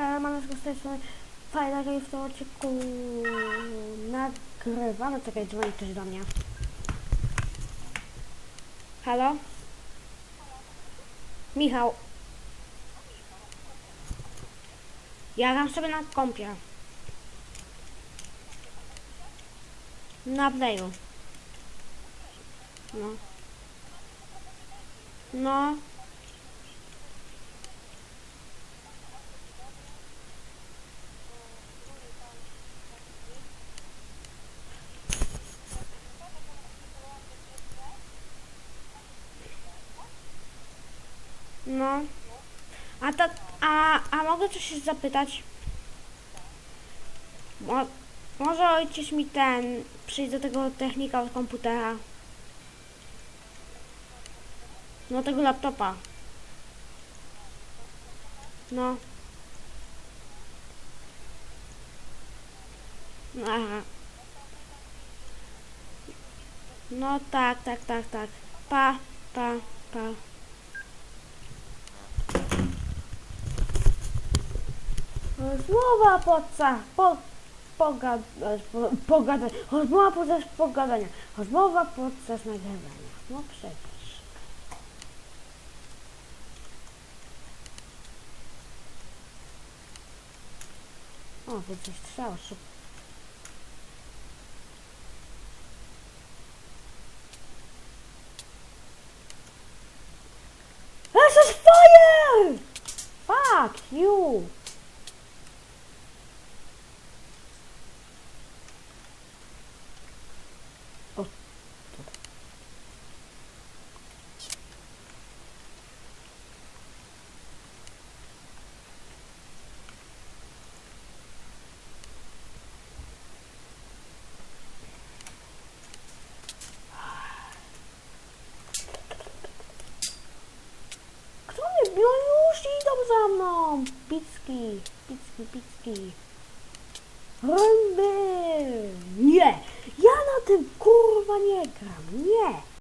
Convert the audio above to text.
Maneczko z tej strony Fajna Gay w tym odcinku nagrywamy. Czekaj, dzwoni ktoś do mnie. Halo? Michał. Ja gram sobie na kompie. Na playu. No. No. No. A ta, a, a mogę coś zapytać? Mo, może ojciec mi ten, przyjść do tego technika od komputera? No tego laptopa. No. Aha. No tak, tak, tak, tak. Pa, pa, pa. Rozmowa podczas po, pogad, po, pogadania. Rozmowa podczas pogadania. Rozmowa podczas nagrywania. No przecież. O, więcej strzał. Super. This is fire! Fuck you! Kurwa nie gram, nie!